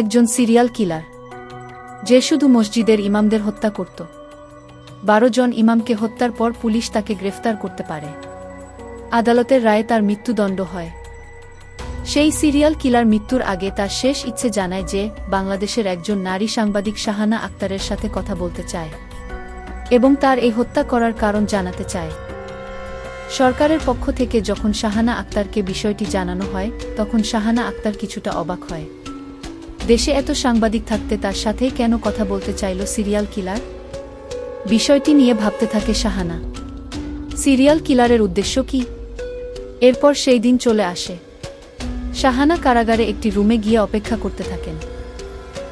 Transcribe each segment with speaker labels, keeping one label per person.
Speaker 1: একজন serial killer, যে শুধু মসজিদের ইমামদের হত্যা করত। বারো জন ইমামকে হত্যার পর পুলিশ তাকে গ্রেফতার করতে পারে। আদালতের রায়ে তার মৃত্যুদণ্ড হয়। সেই সিরিয়াল কিলার মৃত্যুর আগে তার শেষ ইচ্ছে জানায় যে বাংলাদেশের একজন নারী সাংবাদিক শাহানা আক্তারের সাথে কথা বলতে চায় এবং তার এই হত্যা করার কারণ জানাতে চায়। সরকারের পক্ষ থেকে যখন শাহানা আক্তারকে বিষয়টি জানানো হয়, তখন শাহানা আক্তার কিছুটা অবাক হয়। দেশে এত সাংবাদিক থাকতে তার সাথেই কেন কথা বলতে চাইল সিরিয়াল কিলার? বিষয়টি নিয়ে ভাবতে থাকে শাহানা। সিরিয়াল কিলারের উদ্দেশ্য কি? এরপর সেই দিন চলে আসে। শাহানা কারাগারে একটি রুমে গিয়ে অপেক্ষা করতে থাকেন।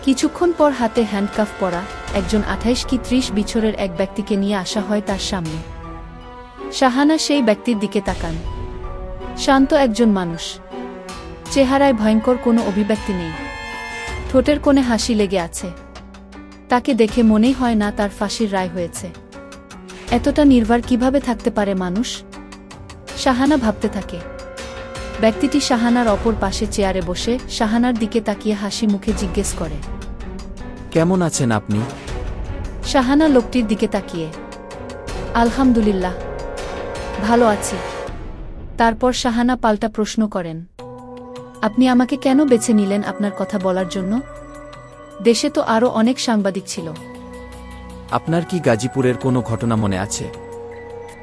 Speaker 1: কিছুক্ষণ পর হাতে হ্যান্ডকাফ পরা একজন আঠাইশ কি ত্রিশ বিছরের এক ব্যক্তিকে নিয়ে আসা হয় তার সামনে। শাহানা সেই ব্যক্তির দিকে তাকান। শান্ত একজন মানুষ। চেহারায় ভয়ঙ্কর কোনো অভিব্যক্তি নেই। ঠোঁটের কোণে হাসি লেগে আছে। তাকে দেখে মনেই হয় না তার ফাঁসির রায় হয়েছে। এতটা নির্ভর কীভাবে থাকতে পারে মানুষ? শাহানা ভাবতে থাকে। ব্যক্তিটি শাহানার অপর পাশে চেয়ারে বসে শাহানার দিকে তাকিয়ে হাসি মুখে জিজ্ঞেস করে।
Speaker 2: কেমন আছেন আপনি?
Speaker 1: শাহানা লোকটির দিকে তাকিয়ে। আলহামদুলিল্লাহ। ভালো আছি। তারপর শাহানা পাল্টা প্রশ্ন করেন। আপনি আমাকে কেন বেছে নিলেন আপনার কথা বলার জন্য? দেশে তো আরও অনেক সাংবাদিক ছিল।
Speaker 2: আপনার কি গাজীপুরের কোনো ঘটনা মনে আছে?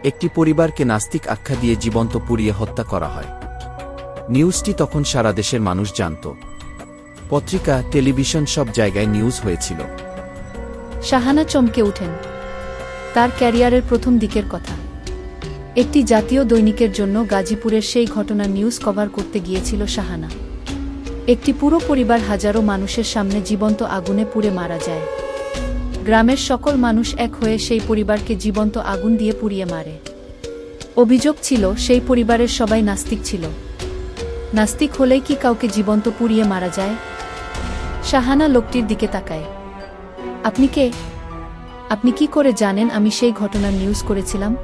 Speaker 2: একটি পরিবারকে নাস্তিক আখ্যা দিয়ে জীবন্ত পুড়িয়ে হত্যা করা হয়। নিউজটি তখন সারা দেশের মানুষ জানত। পত্রিকা টেলিভিশন সব জায়গায় নিউজ হয়েছিল।
Speaker 1: শাহানা চমকে উঠেন। তার ক্যারিয়ারের প্রথম দিকের কথা। একটি জাতীয় দৈনিকের জন্য গাজীপুরের সেই ঘটনা নিউজ কভার করতে গিয়েছিল শাহানা। একটি পুরো পরিবার হাজারো মানুষের সামনে জীবন্ত আগুনে পুড়ে মারা যায়। গ্রামের সকল মানুষ এক হয়ে সেই পরিবারকে জীবন্ত আগুন দিয়ে পুড়িয়ে মারে। অভিযোগ ছিল, সেই পরিবারের সবাই নাস্তিক ছিল। নাস্তিক হলেই কি কাউকে জীবন্ত পুড়িয়ে মারা যায়? শাহানা লোকটির দিকে তাকায়। আপনি কে? আপনি কি করে জানেন আমি সেই ঘটনার নিউজ করেছিলাম?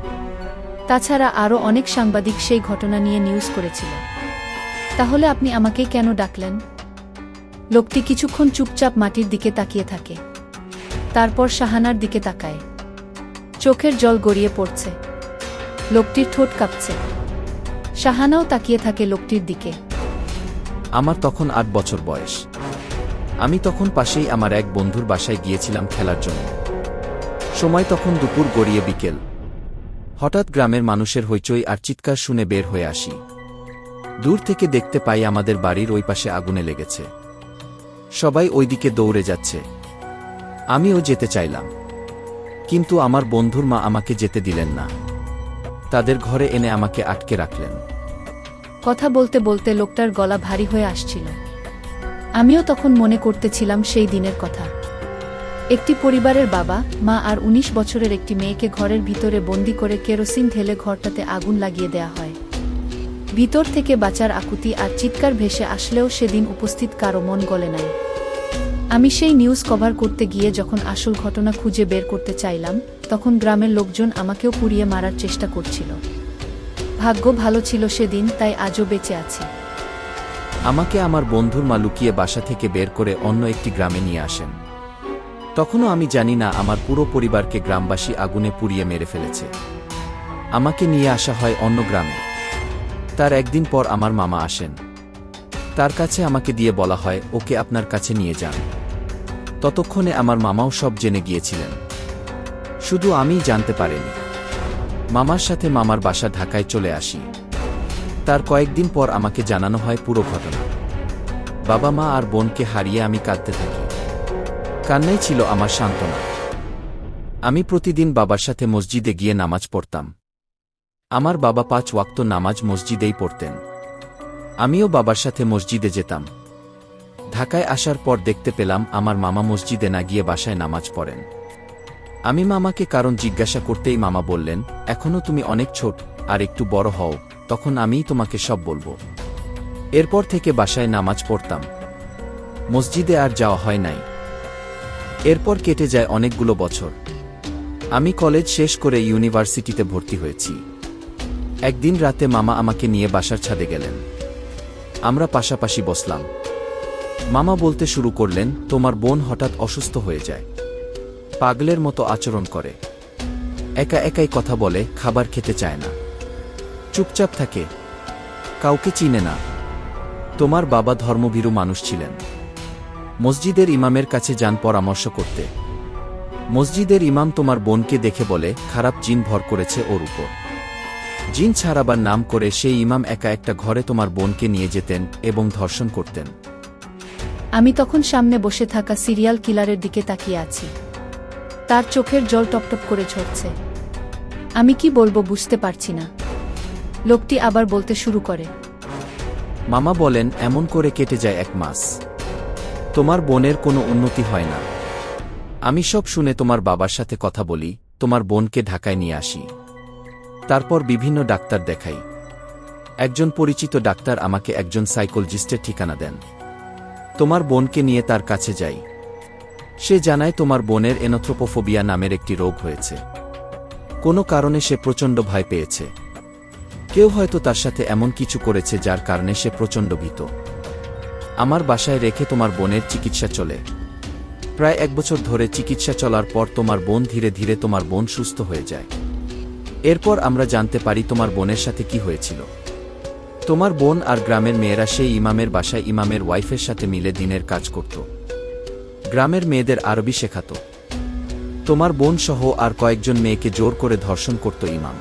Speaker 1: তাছাড়া আরও অনেক সাংবাদিক সেই ঘটনা নিয়ে নিউজ করেছিল। তাহলে আপনি আমাকে কেন ডাকলেন? লোকটি কিছুক্ষণ চুপচাপ মাটির দিকে তাকিয়ে থাকে। তারপর শাহানার দিকে তাকায়। চোখের জল গড়িয়ে পড়ছে। লোকটির ঠোঁট কাঁপছে। শাহানাও তাকিয়ে থাকে লোকটির দিকে।
Speaker 2: আমার তখন আট বছর বয়স। আমি তখন পাশেই আমার এক বন্ধুর বাসায় গিয়েছিলাম খেলার জন্য। সময় তখন দুপুর গড়িয়ে বিকেল। হঠাৎ গ্রামের মানুষের হইচই আর চিৎকার শুনে বের হয়ে আসি। দূর থেকে দেখতে পাই আমাদের বাড়ির ওই পাশে আগুনে লেগেছে। সবাই ওইদিকে দৌড়ে যাচ্ছে। আমিও যেতে চাইলাম। কিন্তু আমার বন্ধুর মা আমাকে যেতে দিলেন না। তাদের ঘরে এনে আমাকে আটকে রাখলেন।
Speaker 1: কথা বলতে বলতে লোকটার গলা ভারী হয়ে আসছিল। আমিও তখন মনে করতেছিলাম সেই দিনের কথা। একটি পরিবারের বাবা, মা আর ১৯ বছরের একটি মেয়েকে ঘরের ভিতরে বন্দি করে কেরোসিন ঢেলে ঘরটাতে আগুন লাগিয়ে দেয়া হয়। ভিতর থেকে বাঁচার আকুতি আর চিৎকার ভেসে আসলেও সেদিন উপস্থিত কারও মন গলে নাই। আমি সেই নিউজ কভার করতে গিয়ে যখন আসল ঘটনা খুঁজে বের করতে চাইলাম, তখন গ্রামের লোকজন আমাকেও পুড়িয়ে মারার চেষ্টা করছিল। ভাগ্য ভালো ছিল সেদিন, তাই আজও বেঁচে আছি।
Speaker 2: আমাকে আমার বন্ধুর মা লুকিয়ে বাসা থেকে বের করে অন্য একটি গ্রামে নিয়ে আসেন। তখনও আমি জানি না আমার পুরো পরিবারকে গ্রামবাসী আগুনে পুড়িয়ে মেরে ফেলেছে। আমাকে নিয়ে আসা হয় অন্য গ্রামে। তার একদিন পর আমার মামা আসেন। তার কাছে আমাকে দিয়ে বলা হয়, ওকে আপনার কাছে নিয়ে যান। ততক্ষণে আমার মামাও সব জেনে গিয়েছিলেন। শুধু আমিই জানতে পারিনি। মামার সাথে মামার বাসা ঢাকায় চলে আসি। তার কয়েকদিন পর আমাকে জানানো হয় পুরো ঘটনা। বাবা মা আর বোনকে হারিয়ে আমি কাঁদতে থাকি। কান্নাই ছিল আমার সান্ত্বনা। আমি প্রতিদিন বাবার সাথে মসজিদে গিয়ে নামাজ পড়তাম। আমার বাবা পাঁচ ওয়াক্ত নামাজ মসজিদেই পড়তেন। আমিও বাবার সাথে মসজিদে যেতাম। ঢাকায় আসার পর দেখতে পেলাম আমার মামা মসজিদে না গিয়ে বাসায় নামাজ পড়েন। আমি মামাকে কারণ জিজ্ঞাসা করতেই মামা বললেন এখনও তুমি অনেক ছোট, আর একটু বড় হও, তখন আমিই তোমাকে সব বলব। এরপর থেকে বাসায় নামাজ পড়তাম। মসজিদে আর যাওয়া হয় নাই। এরপর কেটে যায় অনেকগুলো বছর। আমি কলেজ শেষ করে ইউনিভার্সিটিতে ভর্তি হয়েছি। একদিন রাতে মামা আমাকে নিয়ে বাসার ছাদে গেলেন। আমরা পাশাপাশি বসলাম। মামা বলতে শুরু করলেন, তোমার বোন হঠাৎ অসুস্থ হয়ে যায়। পাগলের মতো আচরণ করে। একা একাই কথা বলে, খাবার খেতে চায় না। চুপচাপ থাকে। কাউকে চিনে না। তোমার বাবা ধর্মভীরু মানুষ ছিলেন। মসজিদের ইমামের কাছে যান পরামর্শ করতে। মসজিদের ইমাম তোমার বোনকে দেখে বলে খারাপ জিন ভর করেছে ওর উপর। জিন ছাড়াবার নাম করে সেই ইমাম একা একটা ঘরে তোমার বোনকে নিয়ে যেতেন এবং ধর্ষণ করতেন।
Speaker 1: আমি তখন সামনে বসে থাকা সিরিয়াল কিলারের দিকে তাকিয়ে আছি। তার চোখের জল টপটপ করে ঝরছে। আমি কি বলব বুঝতে পারছি না। লোকটি আবার বলতে শুরু করে।
Speaker 2: মামা বলেন এমন করে কেটে যায় এক মাস। তোমার বোনের কোনো উন্নতি হয় না। আমি সব শুনে তোমার বাবার সাথে কথা বলি, তোমার বোনকে ঢাকায় নিয়ে আসি। তারপর বিভিন্ন ডাক্তার দেখাই। একজন পরিচিত ডাক্তার আমাকে একজন সাইকোলজিস্টের ঠিকানা দেন। তোমার বোনকে নিয়ে তার কাছে যাই। সে জানায় তোমার বোনের এনোথ্রোপোফোবিয়া নামের একটি রোগ হয়েছে। কোনো কারণে সে প্রচণ্ড ভয় পেয়েছে। কেউ হয়তো তার সাথে এমন কিছু করেছে যার কারণে সে প্রচণ্ড ভীত। আমার বাসায় রেখে তোমার বোনের চিকিৎসা চলে। প্রায় এক বছর ধরে চিকিৎসা চলার পর তোমার বোন ধীরে ধীরে তোমার বোন সুস্থ হয়ে যায়। এরপর আমরা জানতে পারি তোমার বোনের সাথে কি হয়েছিল। তোমার বোন আর গ্রামের মেয়েরা সেই ইমামের বাসায় ইমামের ওয়াইফের সাথে মিলে দিনের কাজ করত। গ্রামের মেয়েদের আরবি শেখাত। তোমার বোন সহ আর কয়েকজন মেয়েকে জোর করে ধর্ষণ করত ইমাম।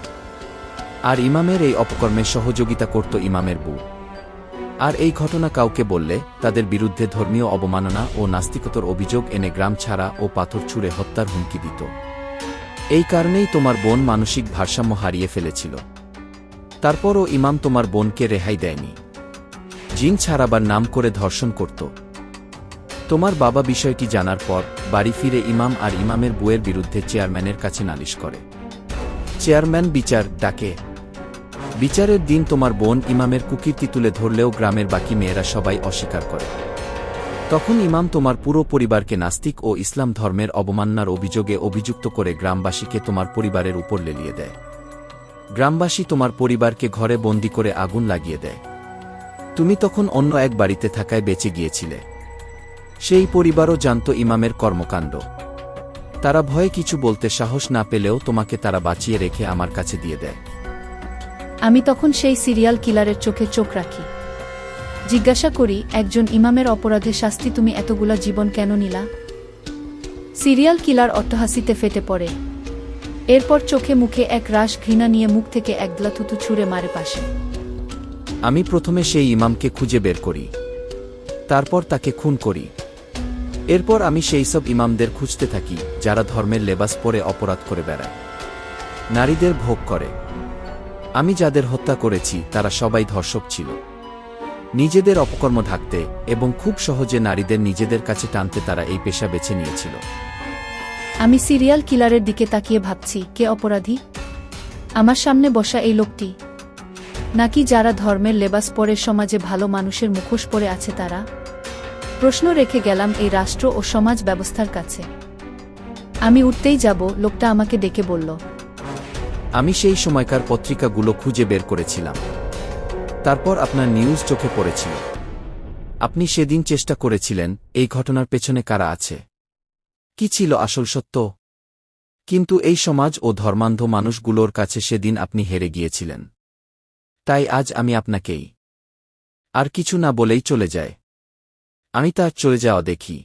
Speaker 2: আর ইমামের এই অপকর্মে সহযোগিতা করত ইমামের বউ। আর এই ঘটনা কাউকে বললে তাদের বিরুদ্ধে ধর্মীয় অবমাননা ও নাস্তিকতার অভিযোগ এনে গ্রাম ছাড়া ও পাথর ছুঁড়ে হত্যার হুমকি দিত। এই কারণেই তোমার বোন মানসিক ভারসাম্য হারিয়ে ফেলেছিল। তারপরও ইমাম তোমার বোনকে রেহাই দেয়নি। জিন ছাড়াবার নাম করে ধর্ষণ করত। তোমার বাবা বিষয়টি জানার পর বাড়ি ফিরে ইমাম আর ইমামের বউয়ের বিরুদ্ধে চেয়ারম্যানের কাছে নালিশ করে। চেয়ারম্যান বিচার ডাকে বিচারের দিন তোমার বোন ইমামের কুকীর্তি তুলে ধরলেও গ্রামের বাকি মেয়েরা সবাই অস্বীকার করে। তখন ইমাম তোমার পুরো পরিবারকে নাস্তিক ও ইসলাম ধর্মের অবমাননার অভিযোগে অভিযুক্ত করে গ্রামবাসীকে তোমার পরিবারের উপর লেলিয়ে দেয়। গ্রামবাসী তোমার পরিবারকে ঘরে বন্দি করে আগুন লাগিয়ে দেয়। তুমি তখন অন্য এক বাড়িতে থাকায় বেঁচে গিয়েছিলে। সেই পরিবারও জানত ইমামের কর্মকাণ্ড। তারা ভয়ে কিছু বলতে সাহস না পেলেও তোমাকে তারা বাঁচিয়ে রেখে আমার কাছে দিয়ে দেয়।
Speaker 1: আমি তখন সেই সিরিয়াল কিলারের চোখে চোখ রাখি। জিজ্ঞাসা করি, একজন ইমামের অপরাধে শাস্তি তুমি এতগুলা জীবন কেন নিলা? সিরিয়াল কিলার অট্টহাসিতে ফেটে পড়ে। এরপর চোখে মুখে এক রাশ ঘৃণা নিয়ে মুখ থেকে একদলা থুতু ছুঁড়ে মারে পাশে।
Speaker 2: আমি প্রথমে সেই ইমামকে খুঁজে বের করি। তারপর তাকে খুন করি। এরপর আমি সেই সব ইমামদের খুঁজতে থাকি, যারা ধর্মের লেবাস পরে অপরাধ করে বেড়ায়। নারীদের ভোগ করে। আমি যাদের হত্যা করেছি, তারা সবাই ধর্ষক ছিল। নিজেদের অপকর্ম ঢাকতে এবং খুব সহজে নারীদের নিজেদের কাছে টানতে তারা এই পেশা বেছে নিয়েছিল।
Speaker 1: আমি সিরিয়াল কিলারের দিকে তাকিয়ে ভাবছি, কে অপরাধী? আমার সামনে বসা এই লোকটি। নাকি যারা ধর্মের লেবাস পরে সমাজে ভালো মানুষের মুখোশ পরে আছে তারা? প্রশ্ন রেখে গেলাম এই রাষ্ট্র ও সমাজ ব্যবস্থার কাছে। আমি উঠতেই যাব, লোকটা আমাকে ডেকে বলল
Speaker 2: আমি সেই সময়কার পত্রিকাগুলো খুঁজে বের করেছিলাম। তারপর আপনার নিউজ চোখে পড়েছিল। আপনি সেদিন চেষ্টা করেছিলেন, এই ঘটনার পেছনে কারা আছে? কি ছিল আসল সত্য? কিন্তু এই সমাজ ও ধর্মান্ধ মানুষগুলোর কাছে সেদিন আপনি হেরে গিয়েছিলেন। তাই আজ আমি আপনাকেই। আর কিছু না বলেই চলে যায়। আমি তার চলে যাওয়া দেখি।